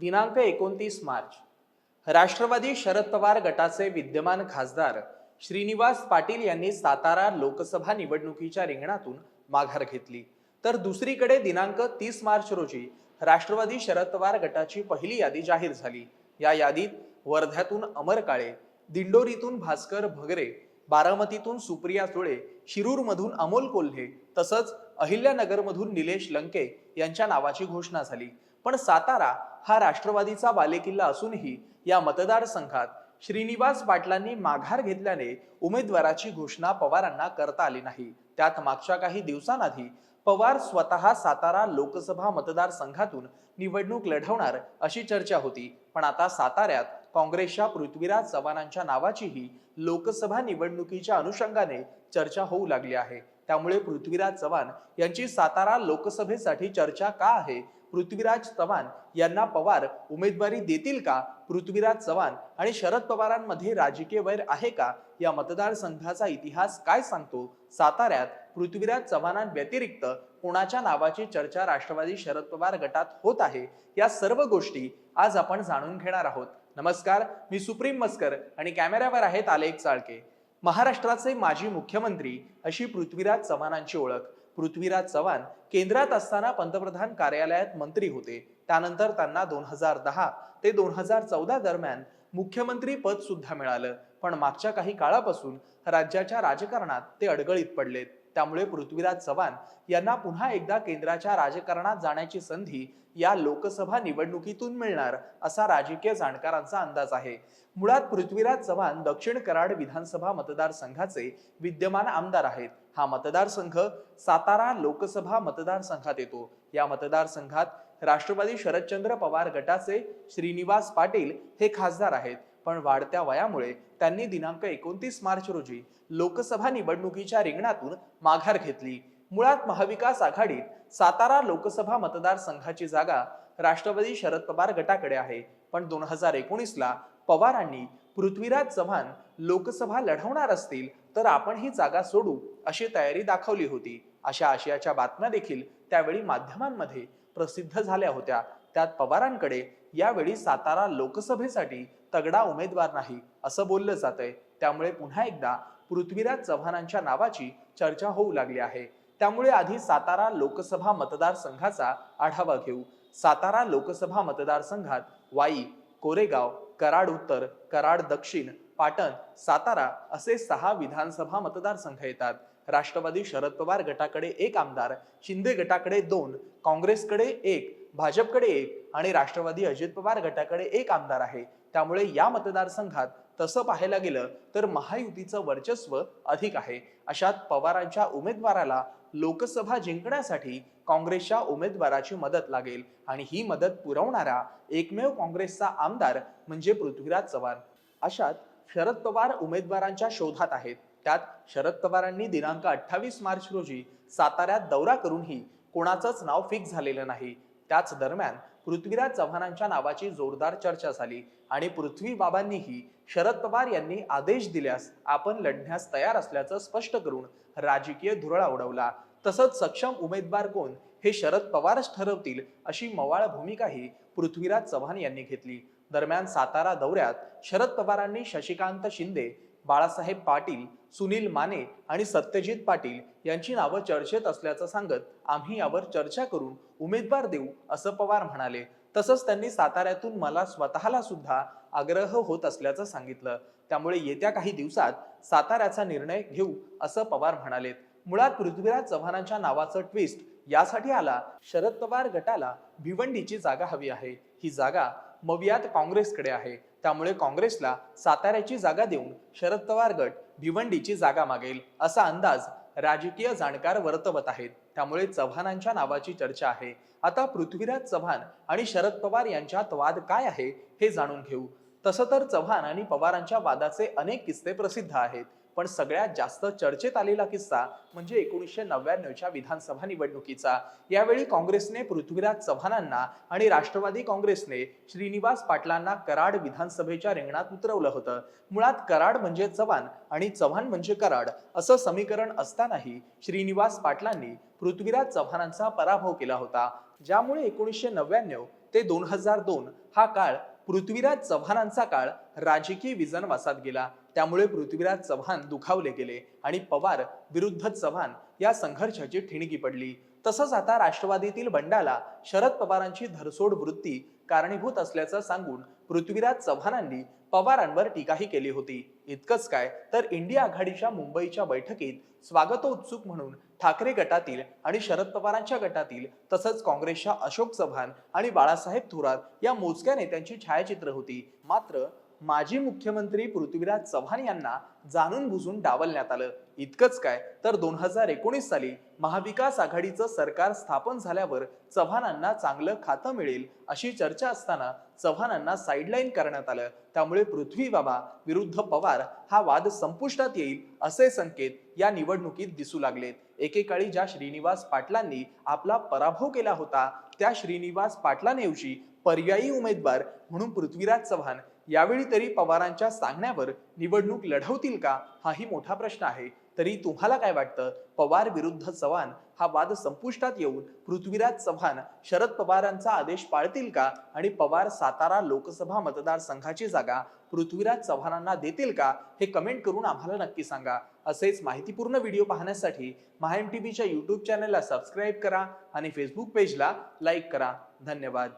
दिनांक एकोणतीस मार्च. राष्ट्रवादी शरद पवार गटाचे विद्यमान खासदार श्रीनिवास पाटील यांनी सातारा लोकसभा निवडणुकीच्या रिंगणातून माघार घेतली. तर दुसरीकडे दिनांक तीस मार्च रोजी राष्ट्रवादी शरद पवार गटाची पहिली यादी जाहीर झाली. या यादीत वर्ध्यातून अमर काळे दिंडोरीतून भास्कर भगरे बारामतीतून सुप्रिया सुळे शिरूरमधून अमोल कोल्हे तसंच अहिल्यानगरमधून निलेश लंके यांच्या नावाची घोषणा झाली. पण सातारा हा राष्ट्रवादीचा बालेकिल्ला असूनही या मतदारसंघात श्रीनिवास पाटलांनी माघार घेतल्याने उमेदवाराची घोषणा पवारांना करता आली नाही. त्यात मागच्या काही दिवसांआधी पवार स्वतः सातारा लोकसभा मतदारसंघातून निवडणूक लढवणार अशी चर्चा होती. पण आता साताऱ्यात काँग्रेसच्या पृथ्वीराज चव्हाणांच्या नावाचीही लोकसभा निवडणुकीच्या अनुषंगाने चर्चा होऊ लागली आहे. त्यामुळे पृथ्वीराज चव्हाण यांची सातारा लोकसभेसाठी चर्चा का आहे? पृथ्वीराज चव्हाण यांना पवार उमेदवारी देतील का? पृथ्वीराज चव्हाण आणि शरद पवारांमध्ये राजकीय वैर आहे का? या मतदारसंघाचा इतिहास काय सांगतो? साताऱ्यात पृथ्वीराज चव्हाणांव्यतिरिक्त कोणाच्या नावाची चर्चा राष्ट्रवादी शरद पवार गटात होत आहे? या सर्व गोष्टी आज आपण जाणून घेणार आहोत. नमस्कार मी सुप्रीम मस्कर आणि कॅमेऱ्यावर आहेत आलेख चाळके. महाराष्ट्राचे माजी मुख्यमंत्री अशी पृथ्वीराज चव्हाणांची ओळख. पृथ्वीराज चव्हाण केंद्रात असताना पंतप्रधान कार्यालयात मंत्री होते. त्यानंतर त्यांना दोन हजार दहा ते दोन हजार चौदा दरम्यान मुख्यमंत्री पद सुद्धा मिळालं. पण मागच्या काही काळापासून राज्याच्या राजकारणात ते अडगळीत पडलेत. त्यामुळे पृथ्वीराज चव्हाण यांना पुन्हा एकदा केंद्राच्या राजकारणात जाण्याची संधी या लोकसभा निवडणुकीतून मिळणार असा राजकीय जाणकारांचा अंदाज आहे. मुळात पृथ्वीराज चव्हाण दक्षिण कराड विधानसभा मतदारसंघाचे विद्यमान आमदार आहेत. हा मतदारसंघ सातारा लोकसभा मतदारसंघात येतो. या मतदारसंघात राष्ट्रवादी शरदचंद्र पवार गटाचे श्रीनिवास पाटील हे खासदार आहेत. पण वाढत्या वयामुळे त्यांनी दिनांक एकोणतीस मार्च रोजी लोकसभा निवडणुकीच्या रिंगणातून माघार घेतली. मुळात महाविकास आघाडीत सातारा लोकसभा मतदारसंघाची जागा राष्ट्रवादी शरद पवार गटाकडे आहे. पण दोन हजार एकोणीसला पवारांनी पृथ्वीराज चव्हाण लोकसभा लढवणार असतील तर आपण ही जागा सोडू अशी तयारी दाखवली होती. अशा आशयाच्या बातम्या देखील त्यावेळी माध्यमांमध्ये प्रसिद्ध झाल्या होत्या. त्यात पवारांकडे यावेळी सातारा लोकसभेसाठी तगडा उमेदवार नाही असं बोललं जात आहे त्यामुळे पुन्हा एकदा पृथ्वीराज चव्हाणांच्या नावाची चर्चा होऊ लागली आहे. त्यामुळे आधी सातारा लोकसभा मतदारसंघाचा आढावा घेऊ. सातारा लोकसभा मतदारसंघात वाई कोरेगाव कराड उत्तर कराड दक्षिण पाटण सातारा असे सहा विधानसभा मतदारसंघ येतात. राष्ट्रवादी शरद पवार गटाकडे एक आमदार शिंदे गटाकडे दोन काँग्रेसकडे एक भाजपकडे एक आणि राष्ट्रवादी अजित पवार गटाकडे एक आमदार आहे. त्यामुळे या मतदारसंघात तसं पाहायला गेलं तर महायुतीचं वर्चस्व अधिक आहे. अशात पवारांच्या उमेदवाराला लोकसभा जिंकण्यासाठी काँग्रेसच्या उमेदवाराची मदत लागेल आणि ही मदत पुरवणारा एकमेव काँग्रेसचा आमदार म्हणजे पृथ्वीराज चव्हाण. अशात शरद पवार उमेदवारांच्या शोधात आहेत. त्यात शरद पवारांनी दिनांक अठ्ठावीस मार्च रोजी साताऱ्यात दौरा करूनही कोणाचंच नाव फिक्स झालेलं नाही. त्याच दरम्यान पृथ्वीराज चव्हाणांच्या नावाची जोरदार चर्चा झाली आणि पृथ्वी बाबांनीही शरद पवार यांनी आदेश दिल्यास आपण लढण्यास तयार असल्याचं स्पष्ट करून राजकीय धुरळा उडवला. तसंच सक्षम उमेदवार कोण हे शरद पवारच ठरवतील अशी मवाळ भूमिकाही पृथ्वीराज चव्हाण यांनी घेतली. दरम्यान सातारा दौऱ्यात शरद पवारांनी शशिकांत शिंदे बाळासाहेब पाटील सुनील माने आणि सत्यजित पाटील यांची नावं चर्चेत असल्याचं सांगत आम्ही यावर चर्चा करून उमेदवार देऊ असं पवार म्हणाले. तसंच त्यांनी साताऱ्यातून मला स्वतःला सुद्धा आग्रह होत असल्याचं सांगितलं. त्यामुळे येत्या काही दिवसात साताऱ्याचा निर्णय घेऊ असं पवार म्हणालेत मुळात पृथ्वीराज चव्हाणांच्या नावाचं ट्विस्ट यासाठी आला. शरद पवार गटाला भिवंडीची जागा हवी आहे. ही जागा मवियात काँग्रेसकडे आहे. त्यामुळे काँग्रेसला साताऱ्याची जागा देऊन शरद पवार गट भिवंडीची जागा मागेल असा अंदाज राजकीय जाणकार वर्तवत आहेत. त्यामुळे चव्हाणांच्या नावाची चर्चा आहे. आता पृथ्वीराज चव्हाण आणि शरद पवार यांच्यात वाद काय आहे हे जाणून घेऊ. तसं तर चव्हाण आणि पवारांच्या वादाचे अनेक किस्से प्रसिद्ध आहेत. पण सगळ्यात जास्त चर्चेत आलेला किस्सा म्हणजे एकोणीसशे नव्याण्णवच्या विधानसभा निवडणुकीचा. यावेळी काँग्रेसने पृथ्वीराज चव्हाणांना आणि राष्ट्रवादी काँग्रेसने श्रीनिवास पाटलांना कराड विधानसभेच्या रिंगणात उतरवलं होतं. मुळात कराड म्हणजे चव्हाण आणि चव्हाण म्हणजे कराड असं समीकरण असतानाही श्रीनिवास पाटलांनी पृथ्वीराज चव्हाणांचा पराभव केला होता. ज्यामुळे एकोणीसशे नव्याण्णव ते दोन हजार दोन हा काळ पृथ्वीराज चव्हाणांचा काळ राजकीय विजनवासात गेला. त्यामुळे पृथ्वीराज चव्हाण दुखावले गेले आणि पवार विरुद्ध चव्हाण या संघर्षाची ठिणगी पडली. तसंच आता राष्ट्रवादीतील बंडाला शरद पवारांची धरसोड वृत्ती कारणीभूत असल्याचं सांगून पृथ्वीराज चव्हाणांनी पवारांवर टीकाही केली होती. इतकंच काय तर इंडिया आघाडीच्या मुंबईच्या बैठकीत स्वागतोत्सुक म्हणून ठाकरे गटातील आणि शरद पवारांच्या गटातील तसंच काँग्रेसच्या अशोक चव्हाण आणि बाळासाहेब थोरात या मोजक्या नेत्यांची छायाचित्र होती. मात्र माजी मुख्यमंत्री पृथ्वीराज चव्हाण यांना जाणून बुजून डावलण्यात आलं. इतकंच काय तर दोन हजार एकोणीस साली महाविकास आघाडीचं सरकार स्थापन झाल्यावर चव्हाणांना चांगलं खातं मिळेल अशी चर्चा असताना चव्हाणांना साईडलाईन करण्यात आलं. त्यामुळे पृथ्वी बाबा विरुद्ध पवार हा वाद संपुष्टात येईल असे संकेत या निवडणुकीत दिसू लागलेत. एकेकाळी ज्या श्रीनिवास पाटलांनी आपला पराभव केला होता त्या श्रीनिवास पाटलांऐवजी पर्यायी उमेदवार म्हणून पृथ्वीराज चव्हाण यावेळी तरी पवारांच्या सांगण्यावर निवडणूक लढवतील का हाही मोठा प्रश्न आहे. तरी तुम्हाला काय वाटतं? पवार विरुद्ध चव्हाण हा वाद संपुष्टात येऊन पृथ्वीराज चव्हाण शरद पवारांचा आदेश पाळतील का? आणि पवार सातारा लोकसभा मतदारसंघाची जागा पृथ्वीराज चव्हाणांना देतील का? हे कमेंट करून आम्हाला नक्की सांगा. असेच माहितीपूर्ण व्हिडिओ पाहण्यासाठी महाएम टीव्हीच्या यूट्यूब चॅनलला सबस्क्राईब करा आणि फेसबुक पेजला लाईक करा. धन्यवाद.